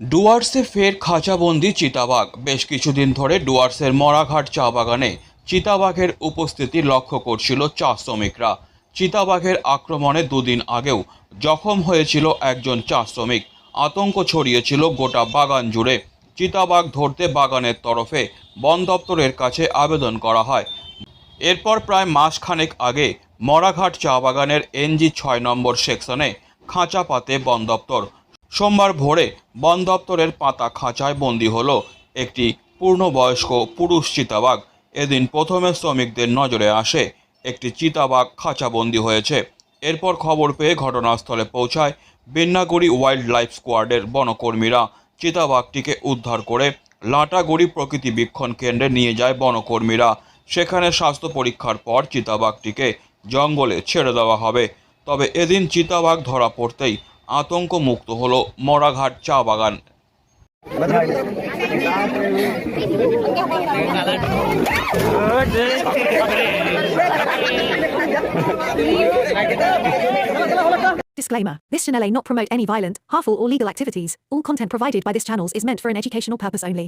ডুয়ার্সে ফের খাঁচাবন্দি চিতাবাঘ। বেশ কিছুদিন ধরে ডুয়ার্সের মরাঘাট চা বাগানে চিতাবাঘের উপস্থিতি লক্ষ্য করছিল চা শ্রমিকরা। চিতাবাঘের আক্রমণে দুদিন আগেও জখম হয়েছিল একজন চা শ্রমিক। আতঙ্ক ছড়িয়েছিল গোটা বাগান জুড়ে। চিতাবাঘ ধরতে বাগানের তরফে বন দপ্তরের কাছে আবেদন করা হয়। এরপর প্রায় মাসখানেক আগে মরাঘাট চা বাগানের এনজি ছয় নম্বর সেকশনে খাঁচা পাতে বন দপ্তর। সোমবার ভোরে বন দপ্তরের পাতা খাঁচায় বন্দি হলো একটি পূর্ণবয়স্ক পুরুষ চিতাবাঘ। এদিন প্রথমে শ্রমিকদের নজরে আসে একটি চিতাবাঘ খাঁচাবন্দি হয়েছে। এরপর খবর পেয়ে ঘটনাস্থলে পৌঁছায় বিন্নাগুড়ি ওয়াইল্ড লাইফ স্কোয়াডের বনকর্মীরা। চিতাবাঘটিকে উদ্ধার করে লাটাগুড়ি প্রকৃতি বীক্ষণ কেন্দ্রে নিয়ে যায় বনকর্মীরা। সেখানে স্বাস্থ্য পরীক্ষার পর চিতাবাঘটিকে জঙ্গলে ছেড়ে দেওয়া হবে। তবে এদিন চিতাবাঘ ধরা পড়তেই আতঙ্ক মুক্ত হলো মরাঘাট চা বাগান Disclaimer This channel may not promote any violent, harmful, or legal activities. All content provided by this channel is meant for an educational purpose only.